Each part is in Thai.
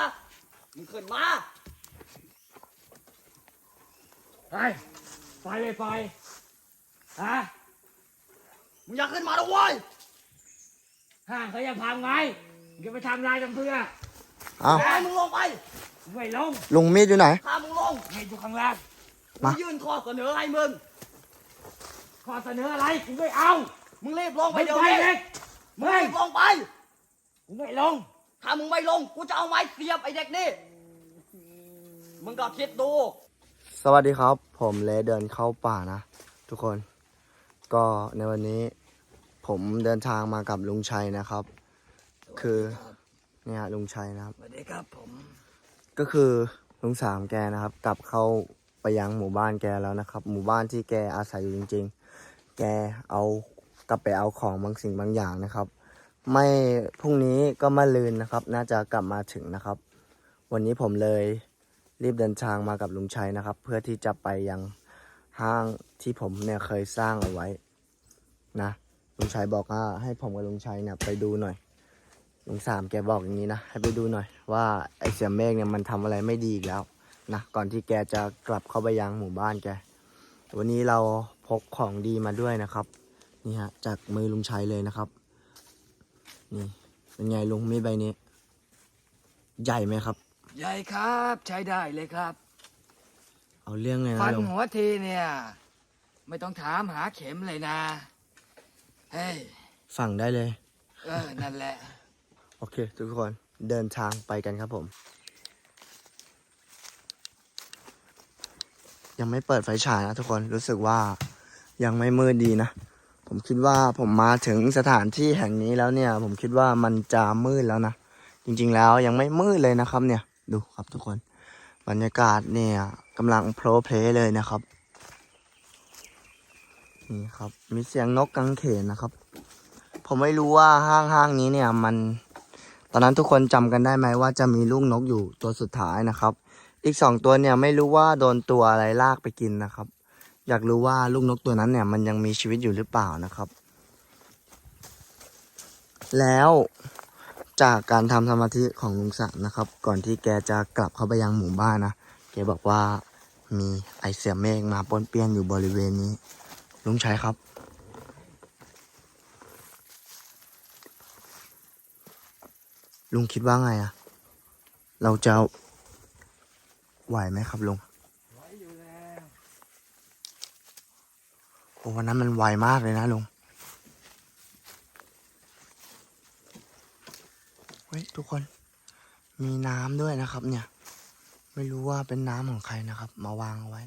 ล่ะมึงขึ้นมาไปไปเลยไปฮะมึงอยากขึ้นมาแล้วเว้ยห้างเขาจะพังไงมึงจะไปทำลายกันเพื่อเอ้าแม่มึงลงไปมึงไม่ลงลุงมีดอยู่ไหนถ้ามึงลงเห็นอยู่ข้างล่างมากูยื่นข้อเสนอให้มึงข้อเสนออะไรกูไม่เอา มึงรีบลงไปไม่เดี๋ยวไปนี้เลยมึงไม่รีบลงไปกูไม่ลง ถ้ามึงไม่ลง กูจะเอาไม้เสียบไอ้เด็กนี่ มึงก็คิดดู สวัสดีครับ ผมเลเดินเข้าป่านะ ทุกคน ก็ในวันนี้ ผมเดินทางมากับลุงชัยนะครับ คือเนี่ยลุงชัยนะครับ สวัสดีครับผมก็คือลุงสามแกนะครับ กลับเข้าไปยังหมู่บ้านแกแล้วนะครับ หมู่บ้านที่แกอาศัยอยู่จริง ๆ แกเอากลับไปเอาของบางสิ่งบางอย่างนะครับ ไม่พรุ่งนี้ก็มาลืนนะครับ น่าจะกลับมาถึงนะครับ วันนี้ผมเลยรีบเดินทางมากับลุงชัยนะครับ เพื่อที่จะไปยังห้างที่ผมเนี่ยเคยสร้างเอาไว้นะลุงชัยบอกว่าให้ผมกับลุงชัยเนี่ยไปดูหน่อยลุงสามแกบอกอย่างนี้นะให้ไปดูหน่อย ว่าไอเสียเมฆเนี่ยมันทำอะไรไม่ดีอีกแล้วนะก่อนที่แกจะกลับเข้าไปยังหมู่บ้านแกวันนี้เราพกของดีมาด้วยนะครับนี่ฮะจากมือลุงชัยเลยนะครับ นี่เป็นไงลุงมีดใบนี้ ใหญ่ไหมครับ ใหญ่ครับใช้ได้เลยครับ เอาเรื่องเลยฟันะนลุงหัวทีเนี่ย ไม่ต้องถามหาเข็มเลยนะ เฮ้ย ฝั่งได้เลย เออ นั่นแหละ โอเค ทุกคนเดินทางไปกันครับผม ยังไม่เปิดไฟฉายนะทุกคนรู้สึกว่ายังไม่มืดดีนะ ผมคิดว่าผมมาถึงสถานที่แห่งนี้แล้วเนี่ย ผมคิดว่ามันจะมืดแล้วนะ จริงๆแล้วยังไม่มืดเลยนะครับเนี่ย ดูครับทุกคน บรรยากาศเนี่ยกำลังโพลเพลเลยนะครับ นี่ครับ มีเสียงนกกังเขนนะครับ ผมไม่รู้ว่าห้างห้างนี้เนี่ยมัน ตอนนั้นทุกคนจำกันได้ไหมว่าจะมีลูกนกอยู่ตัวสุดท้ายนะครับ อีกสองตัวเนี่ยไม่รู้ว่าโดนตัวอะไรลากไปกินนะครับ อยากรู้ว่าลูกนกตัวนั้นเนี่ย มันยังมีชีวิตอยู่หรือเปล่านะครับ แล้วจากการทำสมาธิของลุงศักดิ์นะครับ ก่อนที่แกจะกลับเข้าไปยังหมู่บ้านนะแกบอกว่ามีไอเสียเมฆมาปนเปี้ยนอยู่บริเวณนี้ ลุงชัยครับ ลุงคิดว่าไงอะเราจะไหวไหมครับลุง ไว้อยู่แล้ว โอ้วันนั้นมันไวมากเลยนะลุงเฮ้ยทุกคน มีน้ำด้วยนะครับ เนี่ย ไม่รู้ว่าเป็นน้ำของใครนะครับ มาวางเอาไว้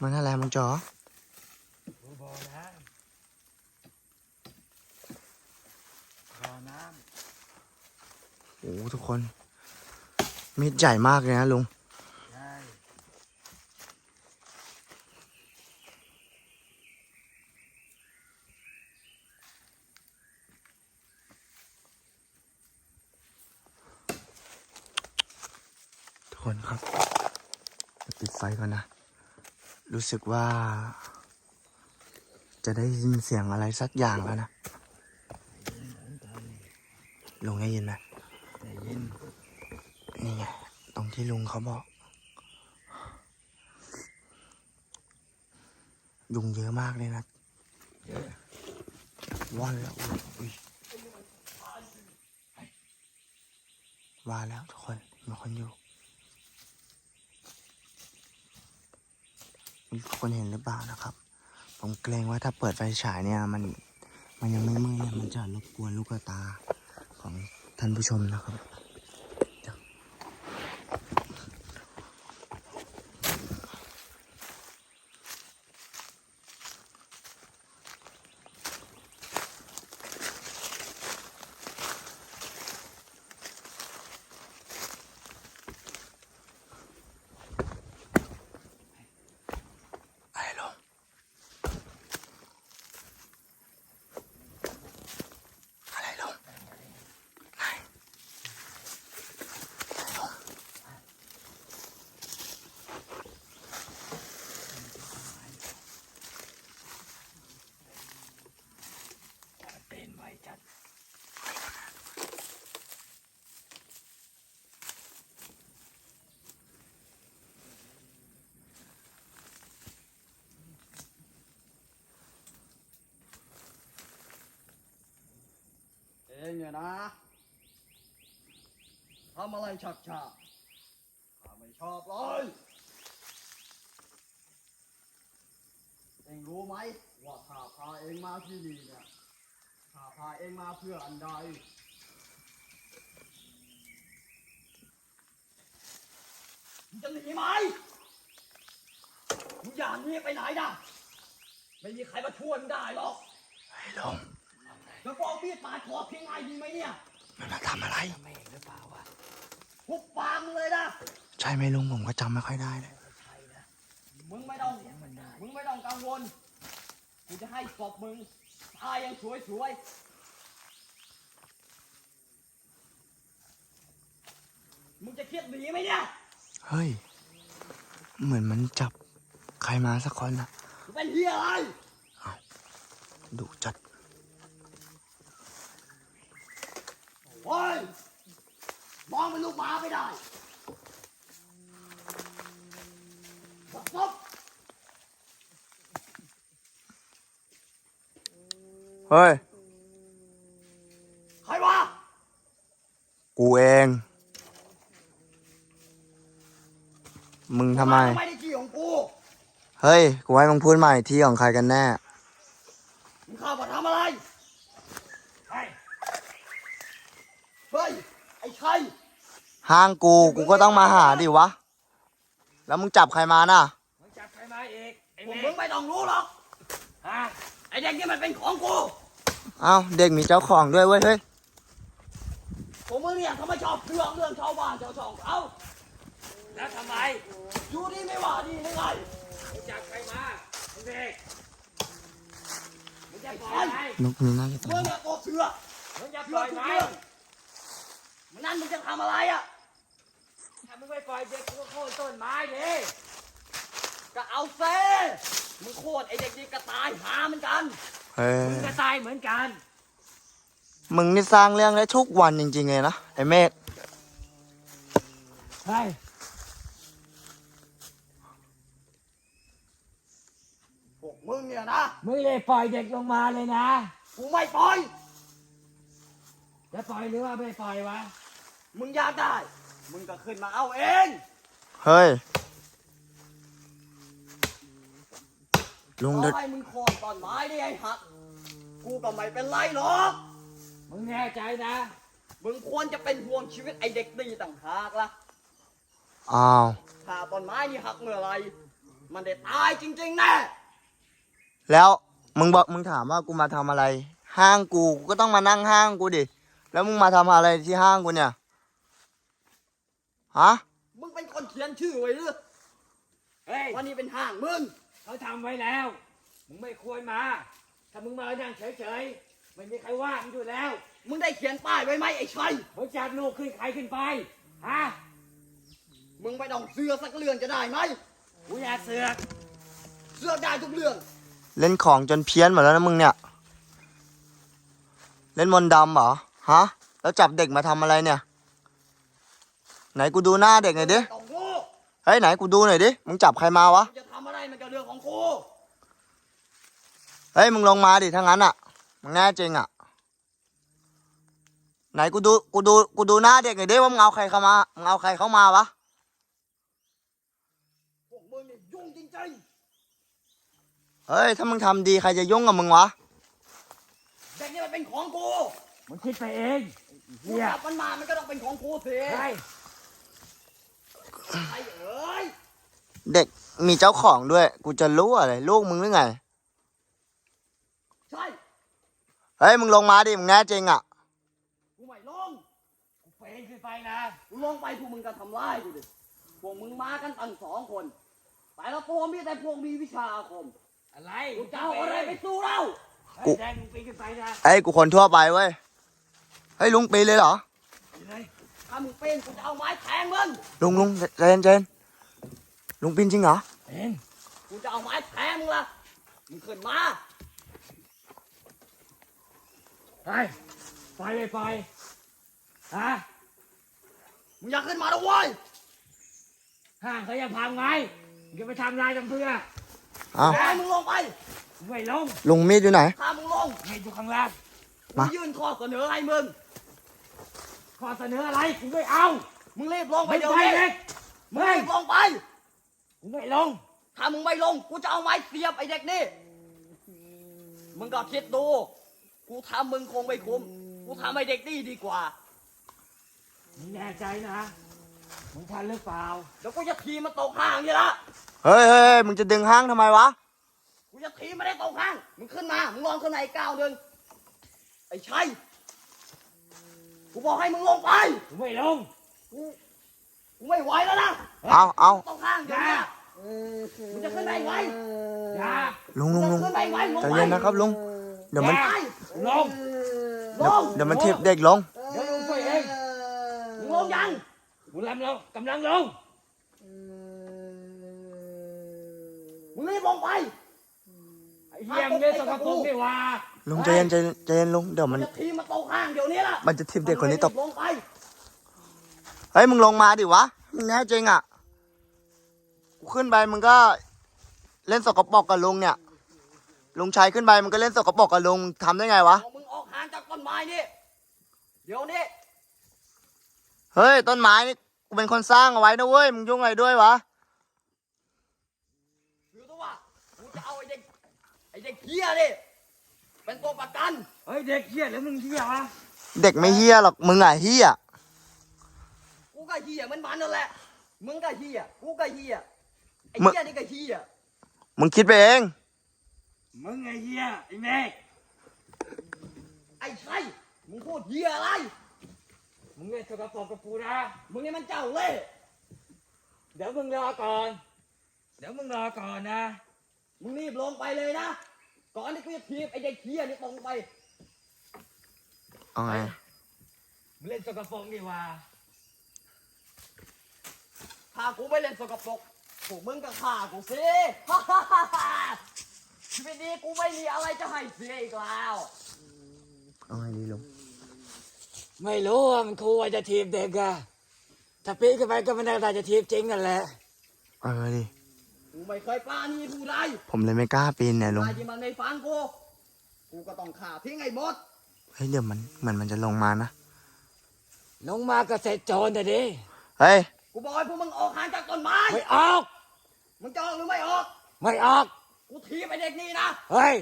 มันอะไรมังจอดูบ่อน้ำบ่อน้โอ้ทุกคน มีดใหญ่มากเลยนะลุงำใช่ ทุก คนครับปิดไฟก่อนนะ รู้สึกว่า จะได้ยินเสียงอะไรสักอย่างแล้วนะลุงได้ยินไหมได้ยิน นี่ไง ตรงที่ลุงเขาบอกยุงเยอะมากเลยนะเยอะว่านแล้วอุ๊ยอุ๊ยว่าแล้วทุกคนมีคนอยู่ มีคนเห็นหรือเปล่านะครับ ผมเกรงว่าถ้าเปิดไฟฉายเนี่ยมันมันยังไม่มืดเนี่ยมันจะรบกวนลูกตาของท่านผู้ชมนะครับ องเนี่ยนะทำอะไรชักช้าข้าไม่ชอบเลยเองรู้ไหมว่าข้าพาเองมาที่นี่เนี่ยข้าพาเองมาเพื่ออันใดมึงจะหนีไหมมึงอย่าหนีไปไหนนะไม่มีใครมาช่วยมึงได้หรอกไอ้ลง แล้วก็เอามีดปาดคอเพียงไงดีไหมเนี่ย มันมาทำอะไรแม่หรือเปล่าวะหุบปากมึงเลยนะใช่ไหมลุงผมก็จำไม่ค่อยได้เลยใช่นะมึงไม่ต้องเสียงมันได้มึงไม่ต้องกังวลกูจะให้ศพมึงตายอยังสวยสวยๆมึงจะเครียดหนีไหมเนี่ยเฮ้ย เหมือนมันจับใครมาสักคนนะ มึงเป็นเฮียอะไร ดุจัด โอ้ย มอง เป็นลูกหมาไม่ได้ศพเฮ้ย ใครวะกูเอง มึงทำไม ไม่ได้ที่ของกู เฮ้ย กูให้มึงพูดใหม่ที่ของใครกันแน่ มึงเข้ามาทำอะไร เฮ้ย เฮ้ย ไอ้ชัย ห้างกู กูก็ต้องมาหาดิวะ แล้วมึงจับใครมาน่ะ มึงจับใครมาอีกไอ้พวกแม่มึงไม่ต้องรู้หรอกฮะไอ้เด็กนี่มันเป็นของกู เอ้าเด็กมีเจ้าของด้วยเว้ยเฮ้ยพวกมึงเนี่ยเขาไม่ชอบเรื่องเรื่องชาวบ้านชาวช่องเขาแล้วทำไม อยู่นี่ไม่ว่าดีไม่ไงมึงจับใครมามึงเด็กมึงจะปล่อยไหมนุกนี้น่าจะมึตางยเนี่ยโกเชื่อมึงจะปเชื่ล่ออยทุไหกมเรื่องมันนั่นมึงจะทำอะไรอะถ้า มึงไม่ปล่อยเด็กกูก็โค่นต้นไม้ดิก็เอาเซ่มึงโคตรไอ้เด็กนี่ก็ตายหาเหมือนกันเฮ้ยมึงก็ตายเหมือนกัน มึงนี่สร้างเรื่องได้ทุกวันจริงๆเลยนะไอ้เมฆเฮ้ยพวกมึงเนี่ยนะ มึงเลยปล่อยเด็กลงมาเลยนะ กูไม่ปล่อย จะปล่อยหรือว่าไม่ปล่อยวะ มึงอยากได้ มึงก็ขึ้นมาเอาเอง เฮ้ย ลุงขเด็อดให้มึงโค่นต้นไม้ได้ไอ้หัก กูก็ไม่เป็นไรหรอก มึงแน่ใจนะ มึงควรจะเป็นห่วงชีวิตไอ้เด็กดีต่างหากล่ะ อ้าวถ้าต้นไม้นี่หักเมื่อไหรมันได้ตายจริงๆแน่ แล้วมึงบอกมึงถามว่ากูมาทำอะไร ห้างกูกูก็ต้องมานั่งห้างกูดิ แล้วมึงมาทำอะไรที่ห้างกูเนี่ย ฮะมึงเป็นคนเขียนชื่อไว้หรือเฮ้ยว่านี่เป็นห้างมึงเขาทำไว้แล้ว มึงไม่ควรมา ถ้ามึงมานั่งเฉยๆไม่มีใครว่ามึงอยู่แล้ว มึงได้เขียนป้ายไว้ไหมไอ้ชัยมึงจับลูกขึ้นใครขึ้นไปฮะมึงไม่ต้องเสือกสักเรื่องจะได้ไหมกูอยากเสือกเสือกได้ทุกเรื่อง เล่นของจนเพี้ยนหมดแล้วนะมึงเนี่ย เล่นมนต์ดำเหรอฮะ แล้วจับเด็กมาทำอะไรเนี่ย ไหนกูดูหน้าเด็กหน่อยดิต้องรู้เฮ้ยไหนกูดูหน่อยดิ มึงจับใครมาวะมึงจะทำอะไรมันก็เรื่องของกูเฮ้ยมึงลงมาดิถ้างั้นอะ มึงแน่จริงอะ ไหนกูดูกูดูกูดูหน้าเด็กหน่อยดิว่ามึงเอาใครเข้ามา มึงเอาใครเข้ามาวะ พวกมึงนี่ยุ่งจริงเฮ้ยถ้ามึงทำดีใครจะยุ่งกับมึงวะ ๆเด็กนี่มันเป็นของกูมึงคิดไปเองกูเนี่ยจับมันมามันก็ต้องเป็นของกูสิใช่ไอ้ เอ้ยเด็กมีเจ้าของด้วย กูจะรู้อะไรลูกมึงหรือไงใช่เฮ้ยมึงลงมาดิมึงแน่จริงอะกูไม่ลงกูเฟนขึ้นไปนะกูลงไปพวกมึงก็ทำร้ายกูดิพวกมึงมากันตั้งสองคนแต่ละตัวมีแต่พวกมีวิชาอาคม อะไรกูจะเอาอะไรไปสู้เราเฮ้ยแดงมึงปีนขึ้นไปนะเอ้ยกูคนทั่วไปเว้ยเฮ้ยลุงปีนเลยเหรอไปเลย ถ้ามึงเป็นกูจะเอาไม้แทงมึง ลุงลุงเจนเจนลุงปีนจริงเหรอเป็นกูจะเอาไม้แทงมึงละมึงขึ้นมา ไปปล่อยไม่ปล่อยฮะมึงอยากขึ้นมาแล้วเว้ยห้างเขาจะพังไหมมึงจะไปทำลายทำเพื่ออ้าว แทงมึงลงไป มึงไม่ลงลุงมีดอยู่ไหน ถ้ามึงลงเห็นอยู่ข้างล่าง มากู ยื่นข้อเสนอให้มึง ข้อเสนออะไรกูไม่เอา มึงรีบลงไปไม่เดี๋ยวใช่นี้เด็กมึงไม่รีบลงไป กูไม่ลง ถ้ามึงไม่ลง กูจะเอาไม้เสียบไอ้เด็กนี่ มึงก็คิดดู กูทำมึงคงไม่คุ้ม กูทำไอ้เด็กนี่ดีกว่า มึงแน่ใจนะ มึงทันหรือเปล่า เดี๋ยวกูจะทีมันตกห้างนี่ละ เฮ้ยเฮ้ยเฮ้ยมึงจะดึงห้างทำไมวะ กูจะทีไม่ได้ตกห้าง มึงขึ้นมา มึงลองขึ้นมาอีกก้าวหนึ่งไอ้ชัย กูบอกให้มึงลงไปกูไม่ลง กูกูไม่ไหวแล้วนะเอาเอาตกห้างเดี๋ยวเนี้ยมึงจะขึ้นไปไหวอย่าลุงลุงลุงขึ้นไปไหวลงใจไปเย็นนะครับลุงเดี๋ยวมันอย่าลงเดี๋ยวเดี๋ยวมันทีบเด็กลง เดี๋ยวลุงช่วยเองมึงลงยังกูกำลังลงกำลังลงมึงรีบลงไปไอ้เหี้ยมึงเล่นสกปรกนี่หว่า ลุงใจเย็นใจเย็นใจเย็นลุงเดี๋ยวมัมันนจะทีมาตกห้างเดี๋ยวนี้ล่ะมันจะทีบเด็กคนนี้ตกลงไปเฮ้ยมึงลงมาดิวะมึงแน่จริงอะกูขึ้นไปมึงก็เล่นสกปรกกับลุงเนี่ยลุงชัยขึ้นไปมึงก็เล่นสกปรกกับลุงทำได้ไงวะเอามึงออกห่างจากต้นไม้นี่เดี๋ยวนี้เฮ้ยต้นไม้นี่กูเป็นคนสร้างเอาไว้นะเว้ยมึงยุ่งอะไรด้วยวะคือตัวว่ากูจะเอาไอ้เด็กไอ้เด็กเฮียนี่ เป็นตัวประกัน เฮ้ยเด็กเหี้ยหรือมึงเหี้ยวะเด็กไม่เฮี้ยหรอกมึงอะเฮี้ยกูก็เฮียเหมันมันนั่นแหละ มึงก็เฮียกูก็เฮียไอ้มึงเฮียนี่ก็เฮียมึงคิดไปเองมึงไอ้เหี้ยไอ้เมฆไอ้ชัยมึงพูดเฮียอะไร มึงเล่นสกปรกกับกูนะมึงนี่มันเจ้าเล่ห์เดี๋ยวมึงรอก่อน เดี๋ยวมึงรอก่อนนะ มึงรีบลงไปเลยนะ ก่อนที่กูจะทีบไอ้เด็กเฮียนี่ตรงไปเอาไงมึงเล่นสกปรกนี่หว่าถ้ากูไม่เล่นสกปรกพวกมึงก็ฆ่ากูสิชีวิตนี้กูไม่มีอะไรจะให้เสียอีกแล้วเอาไงดีลุงไม่รู้ว่ามันครูว่าจะทีบเด็กอะถ้าปีนขึ้นไปก็ไม่ได้จะทีบจริงกันแหละเออดิ กูไม่เคยปราณีผู้ใดผมเลยไม่กล้าปีนเนี่ยลุงใครที่มันไม่ฟังกู กูก็ต้องฆ่าทิ้งไอ้หมด เฮ้ยเดี๋ยวมันเหมือนมันจะลงมานะ ลงมาก็เสร็จโจรแต่ดิเฮ้ย กูบอกให้พวกมึงออกห่างจากต้นไม้ ไม่ออก มึงจะออกหรือไม่ออก ไม่ออก กูทีบไอ้เด็กนี่นะ เฮ้ย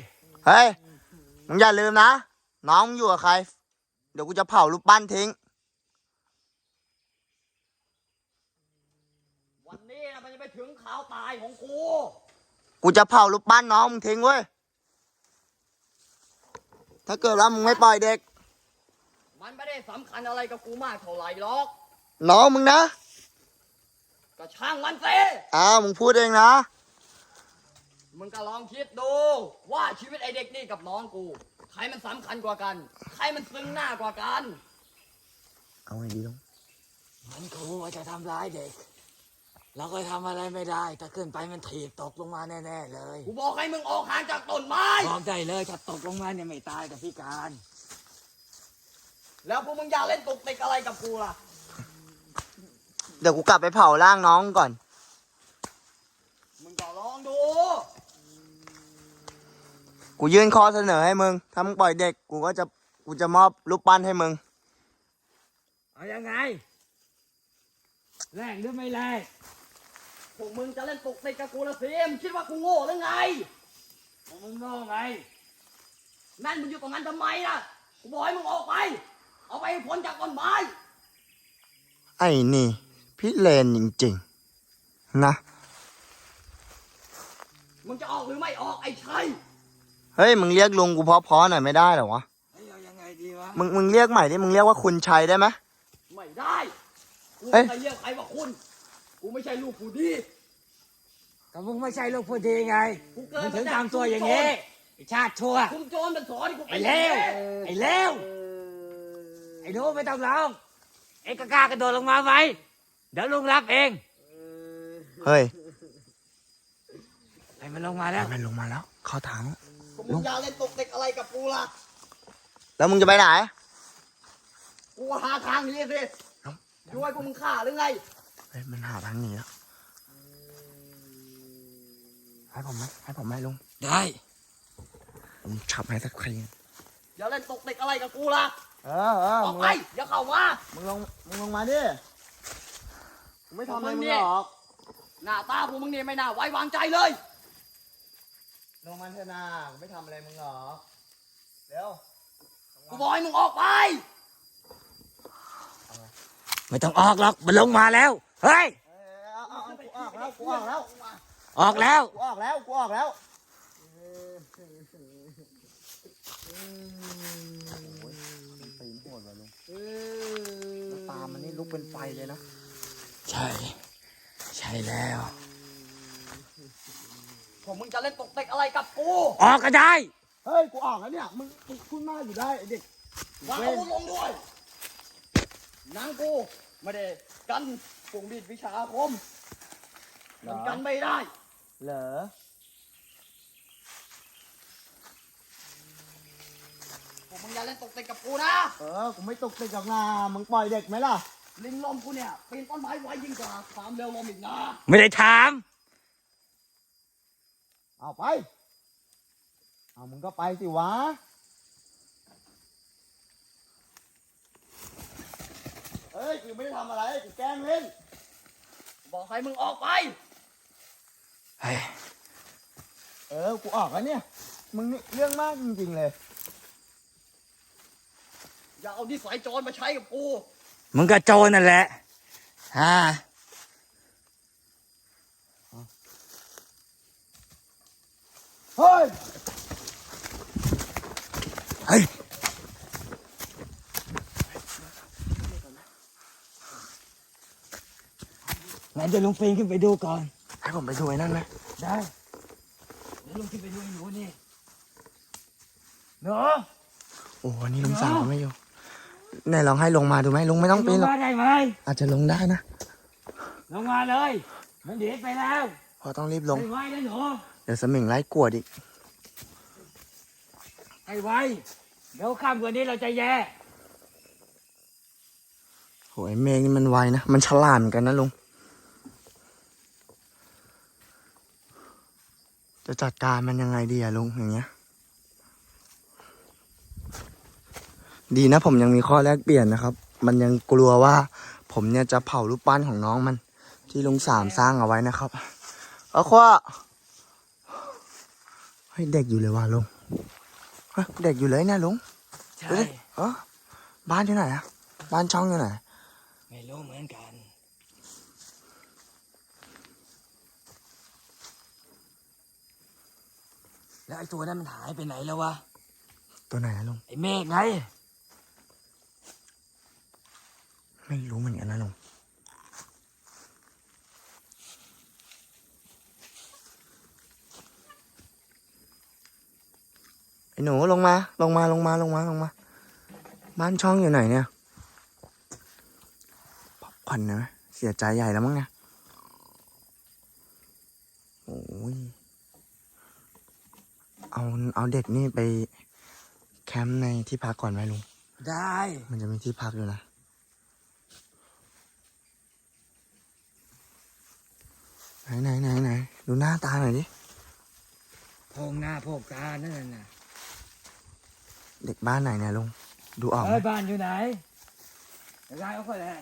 เฮ้ย มึงอย่าลืมนะ น้องมึงอยู่กับใคร เดี๋ยวกูจะเผารูปปั้นทิ้ง วันนี้นะมันจะไปถึงข่าวตายของกู กูจะเผารูปปั้นน้องมึงทิ้งเว้ย ถ้าเกิดว่ามึงไม่ปล่อยเด็ก มันไม่ได้สำคัญอะไรกับกูมากเท่าไหร่หรอก น้องมึงนะ ก็ช่างมันสิอ้าวมึงพูดเองนะ มึงก็ลองคิดดู ว่าชีวิตไอ้เด็กนี่กับน้องกู ใครมันสำคัญกว่ากัน ใครมันซึ้งหน้ากว่ากัน เอาไงดีลุงมันครูว่าจะทำร้ายเด็ก เราก็ทำอะไรไม่ได้ ถ้าขึ้นไปมันถีบตกลงมาแน่ๆเลยกูบอกให้มึงออกห่างจากต้นไม้ บอกได้เลยถ้าตกลงมาเนี่ยไม่ตายแต่พิการ แล้วพวกมึงอย่าเล่นตุกติกอะไรกับกูล่ะ เดี๋ยวกูกลับไปเผาร่างน้องก่อน มึงก็ลองดู กูยื่นข้อเสนอให้มึง ถ้ามึงปล่อยเด็ก กูก็จะ กูจะมอบรูปปั้นให้มึง เอายังไงแลกหรือไม่แลกพ วกมึงจะเล่นตุกติกกับกูละสิมงคิดว่ากูโง่หรือไง มึงโง่ไง นั่นมึงอยู่ตรงนั้นทำไมล่ะ กูบอกให้มึงออกไป เอาไปให้พ้นจากต้นไม้ ไอ้นี่ พี่เลนจริงๆ นะ มึงจะออกหรือไม่ออกไอ้ชัยเฮ้ย มึงเรียกลุงกูเพราะๆหน่อยไม่ได้เหรอวะ เฮ้ยเอายังไงดีวะ มึงมึงเรียกใหม่ดิ มึงเรียกว่าคุณชัยได้ไหม ไม่ได้ กูเอ้ไม่ยเคยเรียกใครว่าคุณ กูไม่ใช่ลูกผู้ดี ก็มึงไม่ใช่ลูกผู้ดีไงกูเกิดมึงถึงมาจากทำตัวอย่างนี้ไอ้ชาติชั่ว คุณโจรเป็นสอนที่กูไอ้เป็นเลวไอ้เลวไอ้หนูไม่ต้องร้องไอ้กล้ากระโดดลงมาไหมเดี๋ยวลุงรับเองเฮ้ยให้มันลงมาแล้ว มันลงมาแล้ว เข้าถังพวกมึงอย่าเล่นตุกติกอะไรกับกูล่ะ แล้วมึงจะไปไหน กูหาทางหนี้สิเอ้าดูให้พวกมึงฆ่าหรือไง เฮ้ยมันหาทางหนีแล้วให้ผมไหมให้ผมไหมลุงได้ผมฉับให้สักทีอย่าเล่นตุกติกอะไรกับกูล่ะเออเออออกมึงไปลงอย่าเข้ามามึงลงมึงลงมาดิกูไม่ทำอะไรมึงมึงเนี่ยหรอกหน้าตาพวกมึงนี่ไม่น่าไว้วางใจเลย ลงมาเถอะนากูไม่ทำอะไรมึงหรอกเร็วกูบอกให้มึงออกไป ไม่ต้องออกหรอก มันลงมาแล้ว เฮ้ยเออเอาเอาเอากูออกแล้วกูออกแล้วออกแล้วกูออกแล้วกูออกแล้วตีนโหดว่ะลุงแล้วตามันนี่ลุกเป็นไฟเลยนะ ใช่ ใช่แล้วพวกมึงจะเล่นตกเต็กอะไรกับกู ออกก็ได้ เฮ้ย กูออกแล้วเนี่ย มึงมึงขึ้นมาอยู่ได้ไอ้เด็กวางอาวุธลงด้วยนางกู ไม่ได้กันพวกมีดวิชาอาคมมันกันไม่ได้ เหรอพวกมึงอย่าเล่นตกเต็กกับกูนะ เออกูไม่ตกติดหรอกนามึงปล่อยเด็กไหมล่ะ ลิงลมกูเนี่ยปีนต้นไม้ไวยิ่งกว่าความเร็วลมอีกนะ ไม่ได้ถาม เอาไป เอามึงก็ไปสิวะ ฮ้ยกูไม่ได้ทำอะไรกูแกล้งเล่น บอกให้มึงออกไป เฮ้ยเออ กูออกแล้วเนี่ย มึงนี่เรื่องมากจริงๆเลย อย่าเอานิสัยโจรมาใช้กับกู มึงก็โจรนั่นแหละฮ่าเฮ้ย เฮ้ย นเดี๋ยวลุงฟินขึ้นไปดูก่อน ให้ผมไปดูไอ้นั่นไหมได้เดี๋ยวลุงขึ้นไปดูไอ้หนูนี่หนูโอ้โหนี่ลุงสาวไม่อยู่ไหนลองให้ลงมาดูไหมลุงไม่ต้องปีนหรอกลงมาได้ไหมอาจจะลงได้นะลงมาเลย มันหนีไปแล้วเพอต้องรีบลง ให้ไวนะหนูเดี๋ยวสมิงไล่กวดอีกให้ไวเดี๋ยวค่ำกว่านี้เราจะแย่ โหยเมฆนี่มันไวนะ มันฉลาดเหมือนกันนะลุง จะจัดการมันยังไงดีอะลุงอย่างเงี้ย ดีนะผมยังมีข้อแลกเปลี่ยนนะครับ มันยังกลัวว่า ผมเนี่ยจะเผารูปปั้นของน้องมัน ที่ลุงสามสร้างเอาไว้นะครับเอาขว่าเฮ้ยเด็กอยู่เลยว่ะลุงเฮ้ยเด็กอยู่เลยเนะลุงใช่ดูดิเออบ้านที่ไหนอะบ้านช่องอยู่ไหนไม่รู้เหมือนกัน แล้วไอ้ตัวนั้นมันหายไปไหนแล้ววะ ตัวไหนนะลุง ไอ้เมฆไง ไม่รู้เหมือนกันนะลุง ไอ้หนูลงมา ลงมา ลงมา ลงมา ลงมา บ้านช่องอยู่ไหนเนี่ยพักผ่อนนะ เสียใจใหญ่แล้วมั้งเนี่ย โอ้ย เอาเอาเด็กนี่ไปแคมป์ในที่พักก่อนไหมลุง ได้ มันจะมีที่พักอยู่นะ ไหนไหนไหนไหนดูหน้าตาหน่อยดิโพงหน้าโพกตานั่นน่ะเด็กบ้านไหนเนี่ยลุง ดูออกไหมเอ้ยบ้านอยู่ไหนยายเอาคนแหละ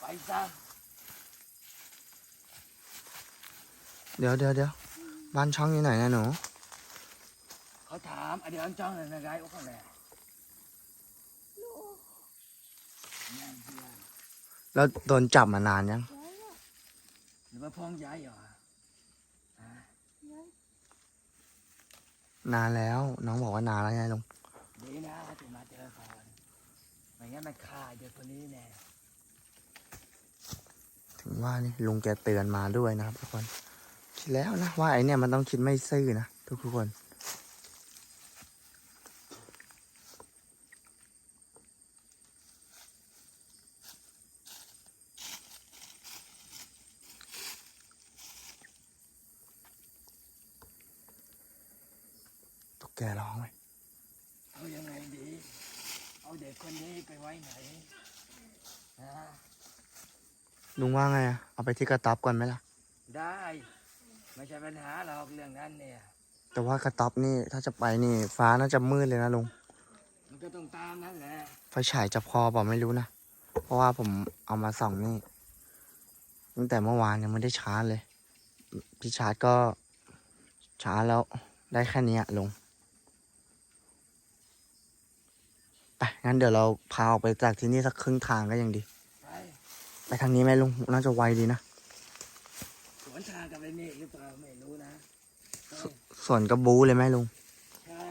ไปซะ เดี๋ยวเดี๋ยวเดี๋ยวบ้านช่องอยู่ไหนนะหนู เขาถามอเดี๋ยวอันจ้องเลยนะยายเอาคนแหละยังยังแล้วโดนจับมานานยังหรือว่าพ้องยายเหรอฮะนานแล้ว น้องบอกว่านานแล้วไงลุงดีนะถึงมาเจอก่อนไม่งั้นมันฆ่าเด็กคนนี้แน่ถึงว่านี่ลุงแกเตือนมาด้วยนะครับทุกคน คิดแล้วนะว่าไอเนี่ยมันต้องคิดไม่ซื่อนะทุกทุกคนตุ๊กแกร้องไหมเอายังไงดี เอาเด็กคนนี้ไปไว้ไหนฮะลุงว่าไงอะเอาไปที่กระต๊อบก่อนไหมล่ะ ได้ ไม่ใช่ปัญหาหรอกเรื่องนั้นเนี่ย แต่ว่ากระต๊อบนี่ถ้าจะไปนี่ ฟ้าน่าจะมืดเลยนะลุง มันก็ต้องตามนั่นแหละ ไฟฉายจะพอเปล่าไม่รู้นะ เพราะว่าผมเอามาส่องนี่ตั้งแต่เมื่อวานยังไม่ได้ชาร์จเลย พี่ชาร์จก็ชาร์จแล้วได้แค่เนี้ยลุงไปงั้นเดี๋ยวเราพาออกไปจากที่นี่สักครึ่งทางก็ยังดี ไปไปทางนี้ไหมลุงน่าจะไวดีนะสวนทางกับไอ้เมฆหรือเปล่าไม่รู้นะไป ส่วนก็บู๊เลยไหมลุง ใช่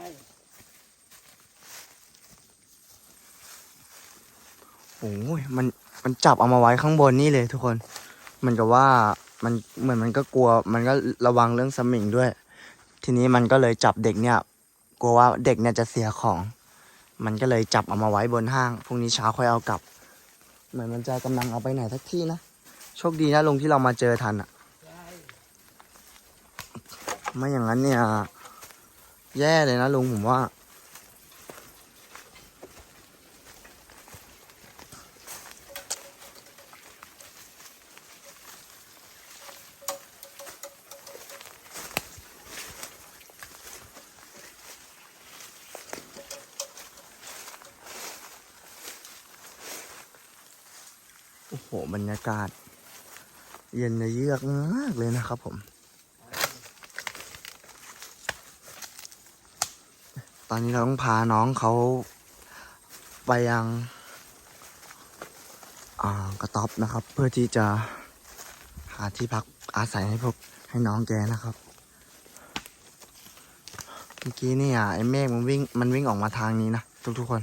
โอ้ยมัน มันจับเอามาไว้ข้างบนนี่เลยทุกคนมือนกับว่า มัน เหมือนมันก็กลัว มันก็ระวังเรื่องสมิงด้วย ทีนี้มันก็เลยจับเด็กเนี่ย กลัวว่าเด็กเนี่ยจะเสียของ มันก็เลยจับเอามาไว้บนห้าง พรุ่งนี้เช้าค่อยเอากลับ เหมือนมันจะกำลังเอาไปไหนสักที่นะ โชคดีนะลุงที่เรามาเจอทันอะ ไม่อย่างนั้นเนี่ย แย่เลยนะลุงผมว่า โอ้โห บรรยากาศ เย็นเยือกมากเลยนะครับผม ตอนนี้เราต้องพาน้องเขาไปยังอ่ากระต๊อบนะครับ เพื่อที่จะหาที่พักอาศัยให้พวกให้น้องแกนะครับ เมื่อกี้นี่อะไอ้เมฆมันวิ่งมันวิ่งออกมาทางนี้นะทุกทุกคน